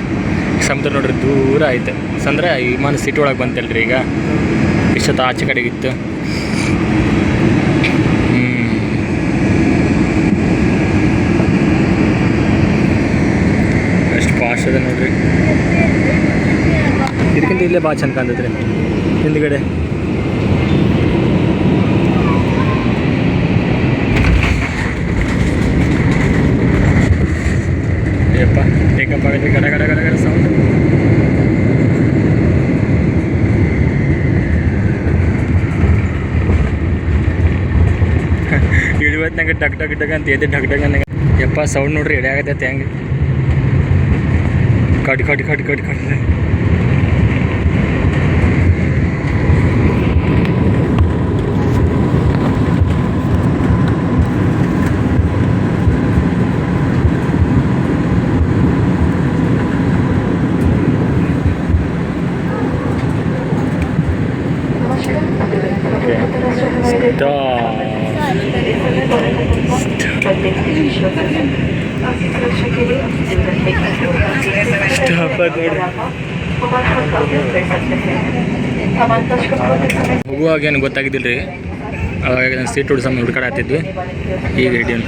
ಸಮುದ್ರ ನೋಡ್ರಿ ದೂರ ಐತೆ. ಅಂದರೆ ವಿಮಾನ ಸಿಟಿ ಒಳಗೆ ಬಂತಲ್ರಿ ಈಗ. ಇಷ್ಟೊತ್ತು ಆಚೆ ಕಡೆಗೆ ಇತ್ತು. ಎಷ್ಟು ಫಾಸ್ಟ್ ಅದ ನೋಡ್ರಿ. ಇದಕ್ಕಿಂತ ಇಲ್ಲೇ ಭಾಳ ಚಂದ ಕಾಣ್ತೈತ್ರಿ. ಹಿಂದ್ಗಡೆ ಯಪ್ಪ ಟೇಕಪ್ ಆಗೈತೆ ಗಡ ಗಡ ಗಡ ಗಡ ಸೌಂಡ್ ಇಳಿವತ್ನಾಗ ಡಗ್ ಡಗ್ ಡಗ್ ಅಂತ ಎದೆ ಡಗ್ ಡಗ್ ಅನ್ನಂಗೆ. ಯಪ್ಪ ಸೌಂಡ್ ನೋಡ್ರಿ ಎಡೆ ಆಗತ್ತೆ ಹೆಂಗೆ. ಕಡ್ ಕಡ್ ಕಡ್ ಕಡ್ ಕಡ್. ಹೋಗುವಾಗ ಏನು ಗೊತ್ತಾಗಿದ್ದಿಲ್ಲ ರೀ ಅವಾಗ ನಾನು ಸೀಟ್ ಹುಡ್ಸಮ್ಮ ಹುಡ್ಕಾಡ ಹತ್ತಿದ್ವಿ. ಈಗ ಹಿಡಿಯೋಣ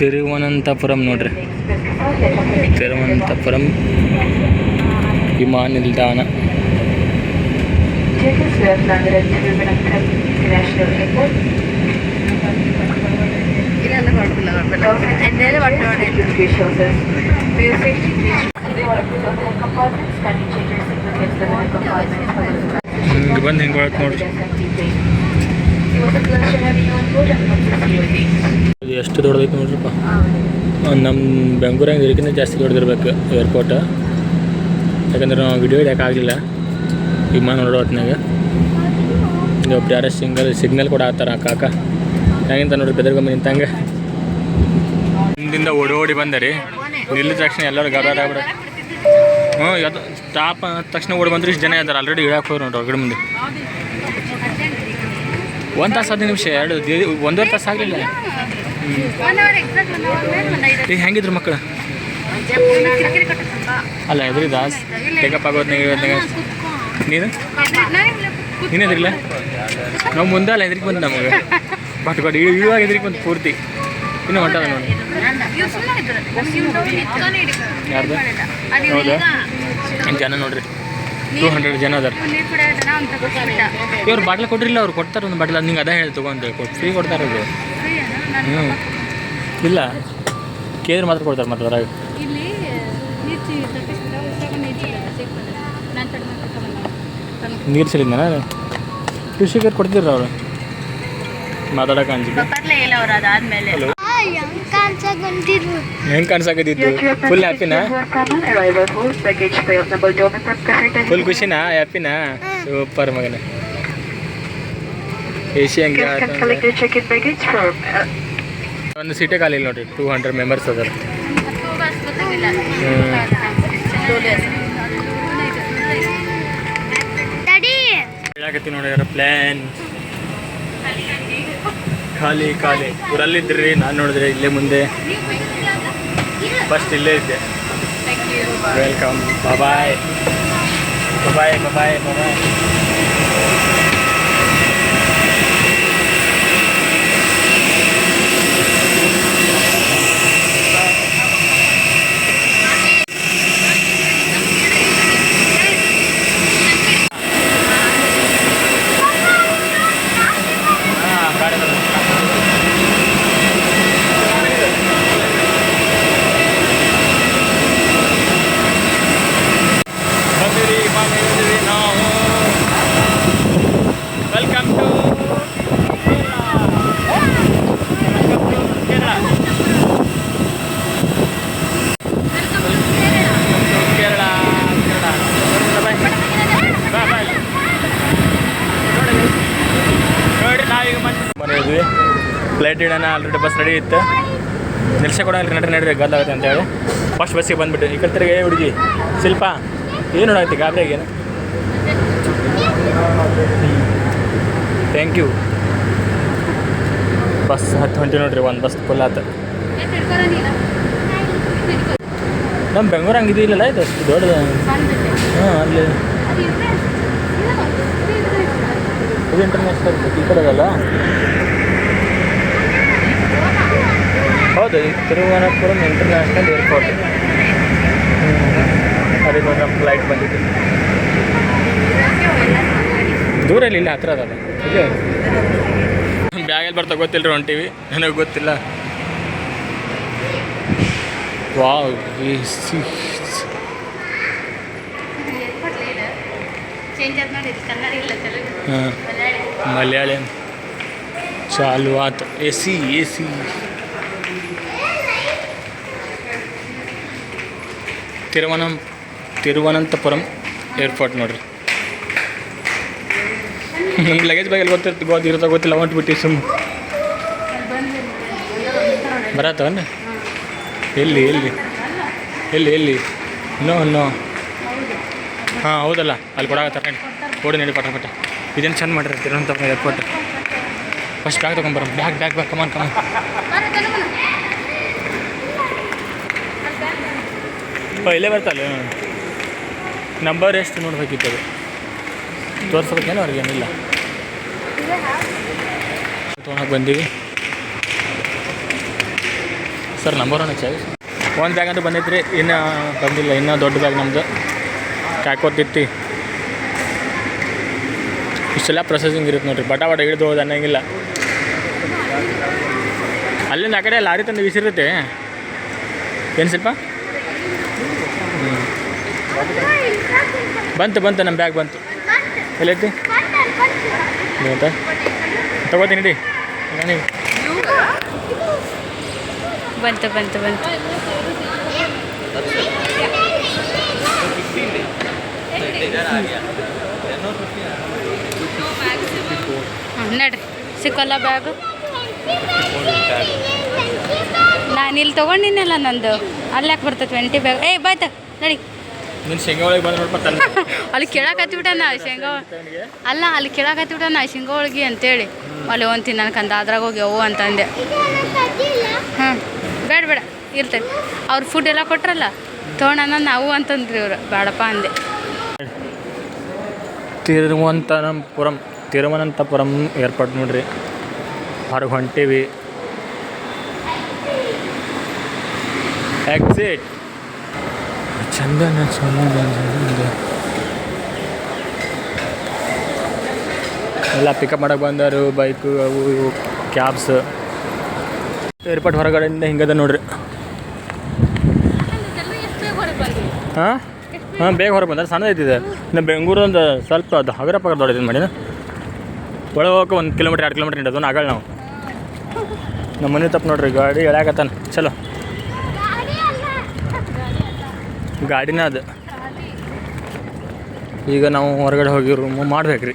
ತಿರುವನಂತಪುರಂ ನೋಡ್ರಿ. ತಿರುವನಂತಪುರಂ ವಿಮಾನ ನಿಲ್ದಾಣ International Airport. Security shows. ಬಂದು ಹಿಂಗೆ ಹೇಳಕ್ ಎಷ್ಟು ದೊಡ್ಡದೈತೆ ನೋಡ್ರಪ್ಪ? ನಮ್ಮ ಬೆಂಗ್ಳೂರಂಗೆ ಇದಕ್ಕಿಂತ ಜಾಸ್ತಿ ದೊಡ್ಡದಿರ್ಬೇಕು ಏರ್ಪೋರ್ಟ್ ಯಾಕಂದ್ರೆ ನಾವು ವಿಡಿಯೋ ಇಡ್ಯಾಕೆ ಆಗಲಿಲ್ಲ. ವಿಮಾನ ನೋಡೋ ಹೊತ್ತಿನಾಗ ನೀವು ಪ್ಯಾರ ಸಿಂಗಲ್, ಸಿಗ್ನಲ್ ಕೂಡ ಆಗ್ತಾರ ಕಾಕ. ಹೆಂಗಿಂತ ನೋಡ್ರಿ ಬೆದರ್ಗಮ್ಮ ನಿಂತಂಗೆ? ಹಿಂದಿಂದ ಓಡಿ ಓಡಿ ಬಂದ ರೀ. ನಿಲ್ಲಿದ ತಕ್ಷಣ ಎಲ್ಲರೂ ಗಬರಾಡಾಗ್ಬಿಡ ಹ್ಞೂ ಅದು ಸ್ಟಾಪ್ ತಕ್ಷಣ ಓಡಿ ಬಂದ್ರೆ ಇಷ್ಟು ಜನ ಇದ್ದಾರೆ ಆಲ್ರೆಡಿ ಇಡಕ್ಕೆ ಹೋಗಿ ನೋಡ್ರಿ ಹೊರಗಡೆ ಮುಂದೆ. ಒಂದು ತಾಸು ಹದಿನೈದು ನಿಮಿಷ, ಎರಡು ಒಂದೂವರೆ ತಾಸು ಆಗಲಿಲ್ಲ. ಈಗ ಹೆಂಗಿದ್ರು ಮಕ್ಕಳು ಅಲ್ಲ ಎದ್ರಿದ ಟೇಕಪ್ ಆಗೋದ್ನಾಗ ಇರೋದ್ನಾಗ ನೀನು ನೀನು? ಎದ್ರಿಲ್ಲ ನಾವು ಮುಂದೆ ಅಲ್ಲ ಎದ್ರಿಗೆ ಬಂದು ನಮಗೆ. ಬಟ್ ಬಟ್ ಇವಾಗ ಎದ್ರಿಗೆ ಬಂದು ಪೂರ್ತಿ. ಇನ್ನೂ ಹೊಂಟದ ನೋಡಿ. ಜನ ನೋಡ್ರಿ. ಟೂ ಹಂಡ್ರೆಡ್ ಜನ ಅದಾರ. ಇವ್ರು ಬಾಟ್ಲ ಕೊಟ್ಟಿರಲಿಲ್ಲ ಅವ್ರು ಕೊಡ್ತಾರೆ ಒಂದು ಬಾಟ್ಲ. ನಿಂಗೆ ಅದೇ ಹೇಳಿ ತಗೊಂಡು ಕೊಟ್ಟು ಫ್ರೀ ಕೊಡ್ತಾರೆ ಅದು ಹ್ಞೂ ಇಲ್ಲ. ಕೇಳಿದ್ರೆ ಮಾತ್ರ ಕೊಡ್ತಾರೆ ಮತ್ತೆ ಅದ್ರಾಗ. ನೀರು ಕೊಡ್ತೀರ ಸಿಲಿದ್ನ ಕೃಷಿಕರು ಕೊಡ್ತಿದ್ರು ಅವರು. ಮಾತಾಡೋಕೆ ಅಂಜಿಕೆ. ಹೆಂಗ್ ಕಾಣಿಸಾಕತ್ತಿದ್ದು? ಫುಲ್ ಹ್ಯಾಪಿನಾ ಫುಲ್ ಖುಷಿನಾ? ಹ್ಯಾಪಿನಾ ಸೂಪರ್ ಮಗನ. ಎಸಿ ಹಂಗೆ ಒಂದು ಸೀಟೇ ಖಾಲಿ ಇಲ್ಲ ನೋಡ್ರಿ ಟೂ ಹಂಡ್ರೆಡ್ ಮೆಂಬರ್ಸ್ ಅದಾರ. ಹೇಳಕತ್ತಿ ನೋಡಿ ಪ್ಲ್ಯಾನ್ ಖಾಲಿ ಖಾಲಿ. ಊರಲ್ಲಿದ್ರಿ ನಾನು ನೋಡಿದ್ರೆ ಇಲ್ಲೇ ಮುಂದೆ. ಫಸ್ಟ್ ಇಲ್ಲೇ ಇದ್ದೆ. ವೆಲ್ಕಮ್ ಬಾಯ್ ಬಾಯ್ ಬಾಯ್ ಬಾಯ್ ಹಾಂ ಗಾಡಿ ಬಂದಿರಿ ಬಂದಿರಿ ನಾವು ಫ್ಲೈಟ್ ಇಡೋಣ ಆಲ್ರೆಡಿ ಬಸ್ ರೆಡಿ ಇತ್ತು. ನಿಲ್ಸೆ ನಡೆ ನಡ್ರಿ ಆಗುತ್ತೆ ಗದ್ದಾಗುತ್ತೆ ಅಂತೇಳಿ ಫಸ್ಟ್ ಬಸ್ಸಿಗೆ ಬಂದುಬಿಟ್ಟು ಈ ಕಡೆ ತಿರುಗಿ ಏ ಹುಡುಗಿ ಶಿಲ್ಪ ಏನು ನೋಡಾಯ್ತು ಗಾಬರಿಯಾಗಿ ಏನು? ಥ್ಯಾಂಕ್ ಯು ಬಸ್ ಹತ್ತು ಹೊಂಟಿ ನೋಡ್ರಿ ಒಂದು ಬಸ್ ಫುಲ್ ಆತ. ನಮ್ಮ ಬೆಂಗಳೂರು ಹಂಗೆ ಇಲ್ಲಲ್ಲ ಇದು ಅಷ್ಟು ದೊಡ್ಡದು. ಹಾಂ ಅಲ್ಲಿ. ಇದು ಇಂಟರ್ನ್ಯಾಷನಲ್ ಈ ಕಡೆ ಅದಲ್ಲ ಹೌದು ಇದು ತಿರುವನಂತಪುರಂ ಇಂಟರ್ನ್ಯಾಷನಲ್ ಏರ್ಪೋರ್ಟ್ ಅಲ್ಲಿಂದ ಒಂದು ನಮ್ಮ ಫ್ಲೈಟ್ ಬಂದಿದೆ. ದೂರ ಇಲ್ಲ ಹತ್ರ ಇಲ್ಲೇ ಬ್ಯಾಗಲ್ಲಿ ಬರ್ತಾ ಗೊತ್ತಿಲ್ಲ ರೀ ಹೊಂಟಿವಿ ನನಗೆ ಗೊತ್ತಿಲ್ಲ. ವಾವ್ ಹಾಂ. ಮಲಯಾಳಂ. ಚಾಲು ಆತು ಎ ಸಿ ಎ ಸಿ. ತಿರುವನಂ ತಿರುವನಂತಪುರಂ ಏರ್ಪೋರ್ಟ್ ನೋಡ್ರಿ. ನಮ್ಗೆ ಲಗೇಜ್ ಬ್ಯಾಗಲ್ಲಿ ಗೊತ್ತಿರ್ತ ಗೊತ್ತಿರ್ತ ಗೊತ್ತಿಲ್ಲ ಹೊಂಟ್ಬಿಟ್ಟು ಸುಮ್ಮ ಬರತ್ತವನ್ನ ಎಲ್ಲಿ ಎಲ್ಲಿ? ಎಲ್ಲಿ ಎಲ್ಲಿ? ನೋ ನೋ ಹಾಂ, ಹೌದಲ್ಲ, ಅಲ್ಲಿ ಕೊಡಾಕತ್ತಾರ ಕೊಡಿ ನಡಿ ಪಟ ಪಟ. ಇದೇನು ಚೆಂದ ಮಾಡಿರಿ Thiruvananthapuram airport first bag ತೊಗೊಂಬರ bag bag bag come on come on ಇಲ್ಲೇ ಬರ್ತಲ್ಲ ನಂಬರ್ ಎಷ್ಟು ನೋಡ್ಬೇಕಿತ್ತು ಅದು ತೋರಿಸ್ಬೇಕೇನು ಅವ್ರಿಗೆ ಏನಿಲ್ಲ ತೊಗೊಳಕ್ಕೆ ಬಂದೀವಿ. ಸರ್ ನಂಬರ್ ಒನ್ ಚಾಯ್ಸ್ ಒಂದು ಬ್ಯಾಗ್ ಅಂತೂ ಬಂದೈತ್ರಿ, ಇನ್ನೂ ಬಂದಿಲ್ಲ, ಇನ್ನೂ ದೊಡ್ಡ ಬ್ಯಾಗ್ ನಮ್ಮದು ಕಾಕೋತಿತ್ತಿ ಇಷ್ಟೆಲ್ಲ ಪ್ರೊಸೆಸಿಂಗ್ ಇರುತ್ತೆ ನೋಡ್ರಿ ಬಟ ಬಟ ಹಿಡಿದು ಹೋದ ಅನ್ನಂಗಿಲ್ಲ. ಅಲ್ಲಿಂದ ಆ ಕಡೆ ಲಾರಿ ತಂದು ಬಿಸಿರುತ್ತೆ ಏನು ಸ್ವಲ್ಪ ಬಂತು ಬಂತು, ನಮ್ಮ ಬ್ಯಾಗ್ ಬಂತು. ಎಲ್ಲೈತಿ ತಗೋತೀನಿ ಬಂತು ಬಂತು ಬಂತು. ನಡ್ರಿ. ಸಿಕ್ಕಲ್ಲ ಬ್ಯಾಗು ನಾನು ಇಲ್ಲಿ ತೊಗೊಂಡಿನಲ್ಲ ನಂದು. ಅಲ್ಲಿ ಯಾಕೆ ಬರ್ತದೆ ಟ್ವೆಂಟಿ ಬ್ಯಾಗ್ ಏಯ್ ಬಾಯ್ತಾ ನಡಿ. ನಿನ್ನ ಶೇಂಗಾ ಒಳಗೆ ಬಂದು ನೋಡಪ್ಪ ತನ್ನ. [LAUGHS] ಅಲ್ಲಿ ಕೇಳಾಕತ್ಬಿಟ್ಟಾನ ಶೇಂಗಾ ಅಲ್ಲ ಅಲ್ಲಿ ಕೇಳಾಕತ್ಬಿಟ್ಟಾನ ಶೇಂಗಾ ಹೋಳ್ಗಿ ಅಂತೇಳಿ. ಅಲ್ಲಿ ಒಂದು ನನಗಂದ ಅದ್ರಾಗ ಹೋಗಿ ಅವು ಅಂತಂದೆ. ಹಾಂ ಬೇಡ ಬೇಡ ಇರ್ತೈತೆ ಅವ್ರು ಫುಡ್ ಎಲ್ಲ ಕೊಟ್ರಲ್ಲ ತೊಗೊಳಣ ನಾವು ಅಂತಂದ್ರಿ ಇವರು. ಬೇಡಪ್ಪ ಅಂದೆ. ತಿರುವಂತನಪುರಂ ತಿರುವನಂತಪುರಂ ಏರ್ಪೋರ್ಟ್ ನೋಡ್ರಿ. ಹೊರಗೆ ಹೊಂಟೀವಿ ಎಕ್ಸಿಟ್ ಚಂದನ ಚಂದ ಎಲ್ಲ ಪಿಕಪ್ ಮಾಡಕ್ಕೆ ಬಂದರು ಬೈಕು ಅವು ಇವು ಕ್ಯಾಬ್ಸ್ ಏರ್ಪೋರ್ಟ್ ಹೊರಗಡೆಯಿಂದ ಹಿಂಗದ ನೋಡ್ರಿ. ಹಾಂ? ಹಾಂ, ಬೇಗ ಹೊರಗೆ ಬಂದ್ರೆ ಸಣ್ಣ ಐತಿದೆ ನಮ್ಮ ಬೆಂಗಳೂರು ಒಂದು ಸ್ವಲ್ಪ ಅದು ಹಗರ ಪಗರ ದೊಡ್ಡದಿದೆ ಮಾಡಿನ ಒಳಗೆ ಹೋಗಕ್ಕೆ ಒಂದು ಕಿಲೋಮೀಟ್ರ್ ಎರಡು ಕಿಲೋಮೀಟ್ರ್ ಹಿಡಿದು ಆಗಲ್ಲ ನಾವು. ನಮ್ಮ ಮನೆ ತಪ್ಪು ನೋಡ್ರಿ, ಗಾಡಿ ಎಳ್ಯಾಕತ್ತಾನ. ಚಲೋ. ಗಾಡಿನ ಅದು. ಈಗ ನಾವು ಹೊರಗಡೆ ಹೋಗಿ ರೂಮು ಮಾಡ್ಬೇಕು ರೀ